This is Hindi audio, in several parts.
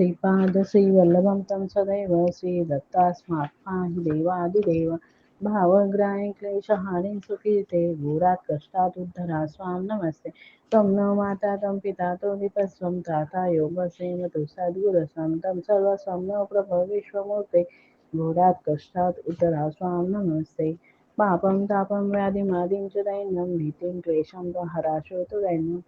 श्रीपादश्रीवल्लभं तं सदैव श्रीदत्तास्मात् पाहि देवादिदेव भावग्राहि क्लेशहारिं सुकीर्ते घोरात् कष्टात् उद्धरा स्वां नमस्ते त्वं न माता तं पिता तो तोदिपस्वं त्राता योगसेन तु सद्गुरसं तं सर्वस्वं न प्रभ विश्वमूर्ते घोरात् कष्टात् उद्धरा स्वां नमस्ते पापं तापं व्याधिमादिं च दैन्यं भीतिं क्लेशं हराशो तु दैन्यम्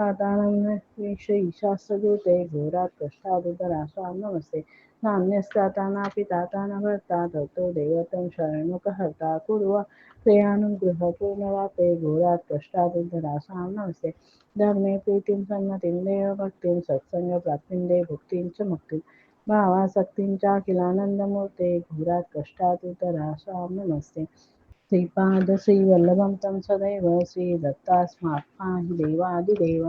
सातानन्वीशैशास्त्रदूते घोरात् कष्टादुदरा स्वां नमस्ते नान्यस्ताता नापि ताता न भर्ता ततो देवतं शरणुकहर्ता कुर्वा प्रियानुगृहपूर्णवापे घोरात् कष्टादुद्धरा स्वां नमस्ते धर्मे प्रीतिं सन्नतिं देवभक्तिं सत्सङ्गप्राप्तिं दे भुक्तिं च मुक्तिं। भावासक्तिं चाखिलानन्दमूर्ते घोरात् कष्टादुद्धरा स्वां नमस्ते श्रीपादश्रीवल्लभं तं सदैव श्रीदत्तास्मात् पाहि देवादिदेव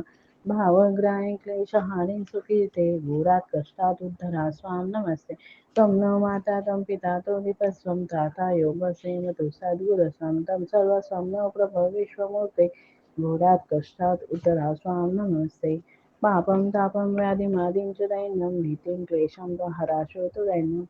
भावग्राहि क्लेशहारिं सुकीर्ते घोरात् कष्टात् उद्धरा स्वां नमस्ते। त्वं न माता तं पिता तोदिपस्वं त्राता योगसेन तु सद्गुरसं तं सर्वस्वं न प्रभ विश्वमूर्ते। घोरात् कष्टात् उद्धरा स्वां नमस्ते। पापं, तापं, व्याधिमादिं च दैन्यं, भीतिं, क्लेशं हराशो तु दैन्यम्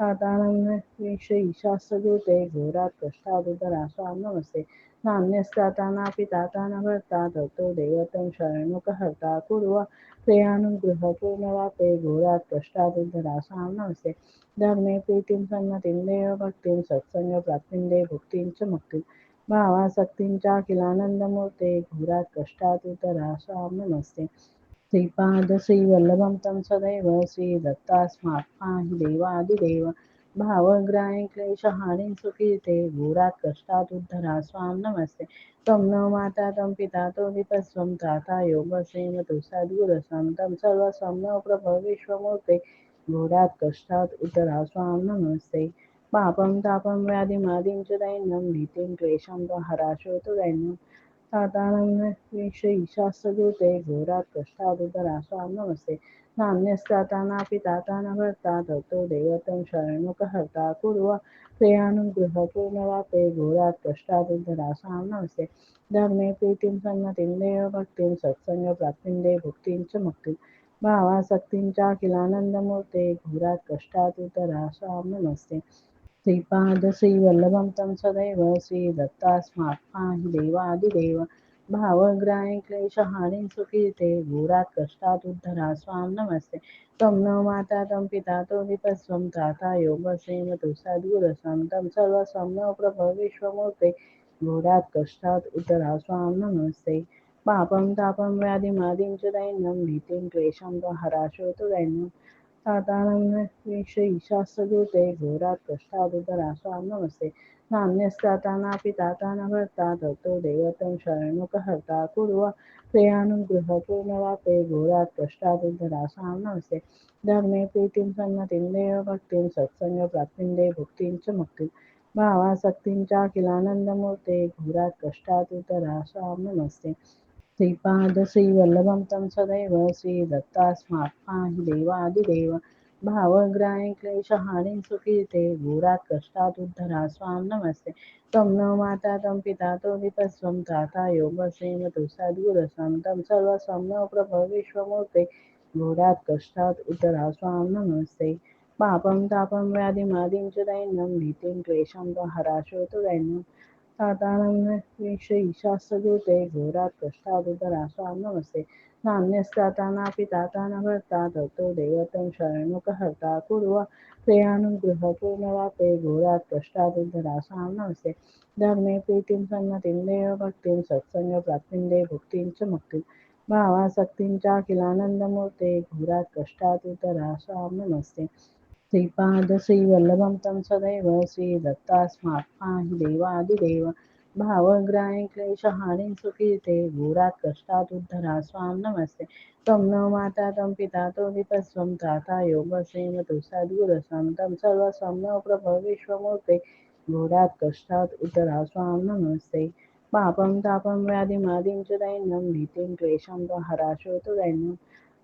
सातानन्वीशैशास्त्रदूते घोरात् कष्टादुदरा स्वां नमस्ते नान्यस्ताता नापि ताता न भर्ता ततो देवतं शरणुकहर्ता कुर्वा प्रियानुगृहपूर्णवापे घोरात् कष्टादुद्धरा स्वां नमस्ते धर्मे प्रीतिं सन्नतिं देवभक्तिं सत्सङ्गप्राप्तिं दे भुक्तिं च मुक्तिं भावासक्तिं नमस्ते श्रीपादश्रीवल्लभं तं सदैव श्रीदत्तास्मात् पाहि देवादिदेव भावग्राय क्लेशहारिं सुकीर्ते घोरात् कष्टात् उद्धरा स्वां नमस्ते। त्वं न माता तं पिता तोदिपस्वं त्राता योगसेन तु सद्गुरसं तं सर्वस्वं न प्रभविश्वमूर्ते घोरात् कष्टात् उद्धरा स्वां नमस्ते। पापं तापं व्याधिमादिं च दैन्यं भीतिं क्लेशं हराशो तु दैन्यं सातानन्वीशैशास्त्रदूते घोरात् कष्टादुदरा स्वां नमस्ते नान्यस्ताता नापि ताता न भर्ता ततो देवतं शरणुकहर्ता कुर्वा नमस्ते धर्मे प्रीतिं सन्नतिं देवभक्तिं सत्सङ्गप्राप्तिं नमस्ते श्रीपादश्रीवल्लभं तं सदैव श्रीदत्तास्मात् पाहि देवादिदेव भावग्राहि क्लेशहारिं सुकीर्ते घोरात् कष्टात् उद्धरा स्वां नमस्ते त्वं न माता तं पिता तो तोदिपस्वं त्राता योगसेन तु सद्गुरसं तं सर्वस्वं न प्रभ विश्वमूर्ते। घोरात् कष्टात् उद्धरा स्वां नमस्ते पापं, तापं, व्याधिमादिं च दैन्यं, भीतिं, क्लेशं हराशो तु दैन्यम्। सातानन्वीशैशास्त्रदूते घोरात् कष्टादुद्धरा स्वां नमस्ते नान्यस्ताता नापि ताता न भर्ता ततो देवतं शरणुकहर्ता कुर्वा प्रियानुगृहपूर्णवापे घोरात् कष्टादुद्धरा स्वां नमस्ते धर्मे प्रीतिं सन्नतिं देवभक्तिं सत्सङ्गप्राप्तिं दे भुक्तिं च मुक्तिं। भावासक्तिं चाखिलानन्दमूर्ते घोरात् कष्टादुद्धरा नमस्ते श्रीपादश्रीवल्लभं तं सदैव श्रीदत्तास्मात् पाहि देवादिदेव भावग्राहि क्लेशहारिं सुकीर्ते घोरात् कष्टात् उद्धरा स्वां नमस्ते त्वं न माता तं पिता तोदिपस्वं त्राता योगसेन तु सद्गुरसं तं सर्वस्वं न प्रभ विश्वमूर्ते। घोरात् कष्टात् उद्धरा स्वां नमस्ते पापं, तापं, व्याधिमादिं च दैन्यं, भीतिं, क्लेशं हराशो तु दैन्यम् सातानन्वीशैशास्त्रदूते घोरात् कष्टादुद्धरा स्वां नमस्ते नान्यस्ताता नापि ताता न भर्ता ततो देवतं प्रियानुगृहपूर्णवापे घोरात् कष्टादुद्धरा स्वां नमस्ते धर्मे प्रीतिं सन्नतिं देवभक्तिं सत्सङ्गप्राप्तिं दे भुक्तिं च मुक्तिं भावासक्तिं चाखिलानन्दमूर्ते घोरात् कष्टादुद्धरा स्वां नमस्ते श्रीपादश्रीवल्लभं तं सदैव श्रीदत्तास्मात् पाहि देवादिदेव भावग्राहि क्लेशहारिं सुकीर्ते घोरात् कष्टात् उद्धरा स्वां नमस्ते। त्वं न माता तं पिता तो तोदिपस्वं त्राता योगसेन तु सद्गुरसं तं सर्वस्वं न प्रभ विश्वमूर्ते घोरात् कष्टात् उद्धरा स्वां नमस्ते। पापं, तापं, व्याधिमादिं च दैन्यं, भीतिं, क्लेशं हराशो तु दैन्यम्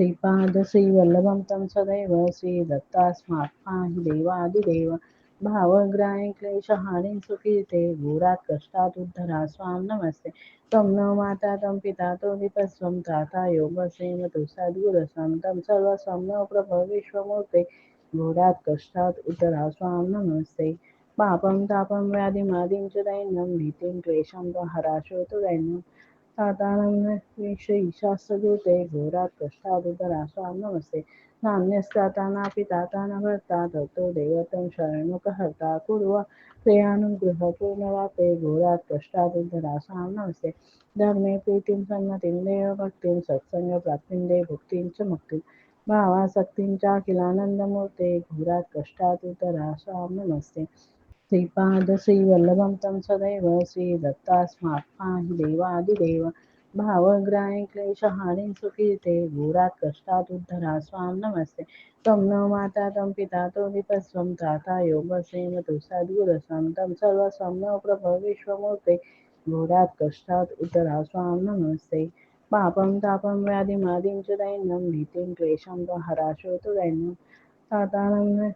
श्रीपाद श्रीवल्लभं तं सदैव श्रीदत्तास्मात् पाहि देवादिदेव भावग्राहि क्लेशहारिं सुकीर्ते घोरात् कष्टात् उद्धरा स्वां नमस्ते त्वं न माता तं पिता तोदिपस्वं त्राता योगसेन तु सद्गुरसं तं सर्वस्वं न प्रभ विश्वमूर्ते घोरात् कष्टात् उद्धरा स्वां नमस्ते पापं तापं व्याधिमादिं च दैन्यं भीतिं क्लेशं हराशो तु दैन्यं तातानं ईशास्त्रदूते घोरात् कष्टादुद्धरा स्वां नमस्ते नान्यस्ताता नापि ताता न भर्ता ततो देवतं शरणुकहर्ता कुर्व प्रियानुगृहपूर्णवापे घोरात् कष्टादुद्धरा स्वां नमस्ते धर्मे प्रीतिं सन्मतिं देवभक्तिं सत्सङ्गप्राप्तिं दे भुक्तिं च मुक्तिं। भावासक्तिं चाखिलानन्दमूर्ते घोरात् कष्टादुद्धरा नमस्ते श्रीपाद श्रीवल्लभं तं सदैव श्रीदत्तास्मात् पाहि देवादिदेव भावग्राहि क्लेशहारिं सुकीर्ते घोरात् कष्टात् उद्धरा स्वां नमस्ते त्वं न माता तं पिता तोदिपस्वं त्राता योगसेन तु सद्गुरसं तं सर्वस्वं न प्रभ विश्वमूर्ते। घोरात् कष्टात् उद्धरा स्वां नमस्ते पापं, तापं, व्याधिमादिं च दैन्यं, भीतिं, क्लेशं हराशो तु दैन्यं। तातानं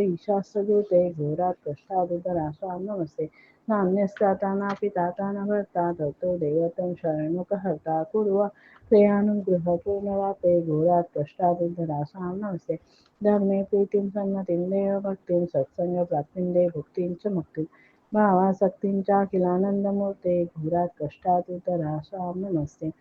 ईशास्त्रदूते घोरात् कष्टादुद्धरा स्वां नमस्ते नान्यस्ताता नापि ताता न भर्ता ततो देवतं शरणुकहर्ता कुर्व प्रियानुगृहपूर्णवापे घोरात् कष्टादुद्धरा स्वां नमस्ते धर्मे प्रीतिं सन्मतिं देवभक्तिं सत्सङ्गप्राप्तिं दे भुक्तिं च मुक्तिं भावासक्तिं चाखिलानन्दमूर्ते घोरात् कष्टादुद्धरा स्वां नमस्ते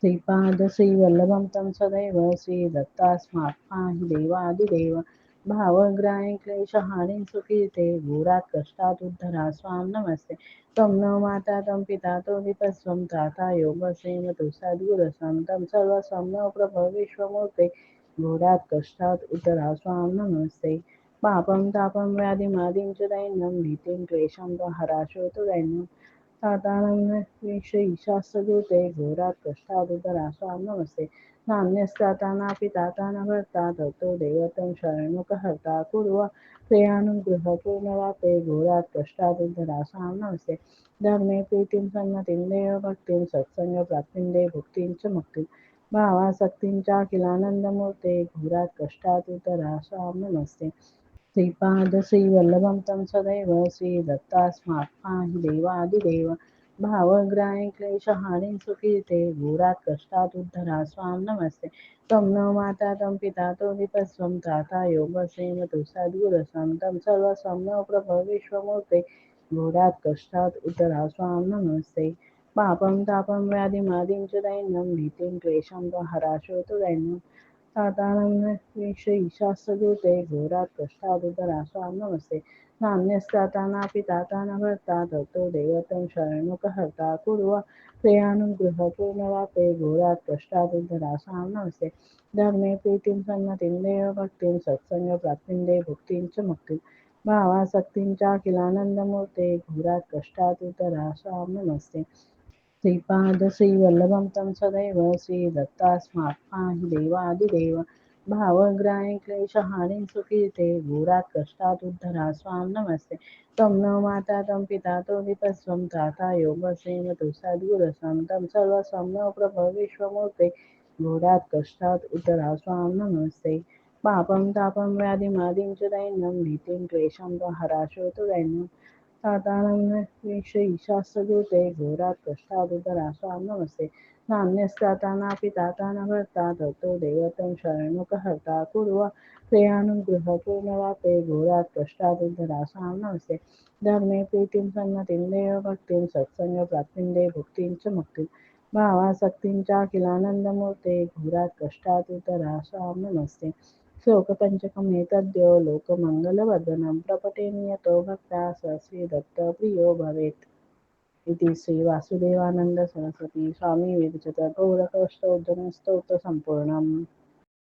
श्रीपादश्रीवल्लभं तं सदैव श्रीदत्तास्मात् पाहि देवादिदेव भावग्राय क्लेशहारिं सुकीर्ते घोरात् कष्टात् उद्धरा स्वां नमस्ते। त्वं न माता तं पिता तोदिपस्वं त्राता योगसेन तु सद्गुरसं तं सर्वस्वं न प्रभ विश्वमूर्ते घोरात् कष्टात् उद्धरा स्वां नमस्ते। पापं तापं व्याधिमादिं च दैन्यं भीतिं क्लेशं हराशो तु दैन्यं। तातानं ईशास्त्रदूते घोरात् कष्टादुद्धरा स्वां नमस्ते नान्यस्ताता नापि ताता न भर्ता ततो देवतं शरणुकहर्ता कुर्व प्रियानुगृहपूर्णवापे घोरात् कष्टादुद्धरा स्वां नमस्ते धर्मे प्रीतिं सन्मतिं देवभक्तिं सत्सङ्गप्राप्तिं दे भुक्तिं च मुक्तिं। भावासक्तिं चाखिलानन्दमूर्ते घोरात् कष्टादुद्धरा नमस्ते श्रीपाद श्रीवल्लभं तं सदैव श्रीदत्तास्मात् पाहि देवादिदेव भावग्राहि क्लेशहारिं सुकीर्ते घोरात् कष्टात् उद्धरा स्वां नमस्ते। त्वं न माता तं पिता तो तोदिपस्वं त्राता योगसेन तु सद्गुरसं तं सर्वस्वं न प्रभ विश्वमूर्ते घोरात् कष्टात् उद्धरा स्वां नमस्ते। पापं, तापं, व्याधिमादिं च दैन्यं, भीतिं, क्लेशं हराशो तु दैन्यं तातानं ईशास्त्रदूते घोरात् कष्टादुद्धरा स्वां नमस्ते नान्यस्ताता नापि ताता न भर्ता ततो देवतं शरणुकहर्ता कुर्व प्रियानुगृहपूर्णवापे घोरात् कष्टादुद्धरा स्वां नमस्ते धर्मे प्रीतिं सन्मतिं देवभक्तिं सत्सङ्गप्राप्तिं दे भुक्तिं च मुक्तिं। भावासक्तिं चाखिलानन्दमूर्ते घोरात् कष्टादुद्धरा नमस्ते श्रीपाद श्रीवल्लभं तं सदैव श्रीदत्तास्मात् पाहि देवादिदेव भावग्राहि क्लेशहारिं सुकीर्ते घोरात् कष्टात् उद्धरा स्वां नमस्ते। त्वं न माता तं पिता तोदिपस्वं त्राता योगसेन तु सद्गुरसं तं सर्वस्वं न प्रभविश्वमूर्ते घोरात् कष्टात् उद्धरा स्वां नमस्ते। पापं तापं व्याधिमादिं च दैन्यं भीतिं क्लेशं हराशो तु दैन्यं। तातानं ईशास्त्रदूते घोरात् कष्टादुद्धरा स्वां नमस्ते नान्यस्ताता नापि ताता देवतं शरणुकहर्ता कुर्व प्रियानुगृहपूर्णवापे घोरात् कष्टादुद्धरा स्वां नमस्ते धर्मे प्रीतिं सन्मतिं, देवभक्तिं सत्सङ्गप्राप्तिं दे भुक्तिं च मुक्तिं, भावासक्तिं नमस्ते। शोकपञ्चकमेतद्यो लोकमङ्गलवर्धनं प्रपठेन्यतो भक्ता स श्रीदत्तप्रियो भवेत्। इति श्रीवासुदेवानन्दसरस्वती स्वामी विरचित गौरकष्टोद्धरणस्तोत्रसम्पूर्णम्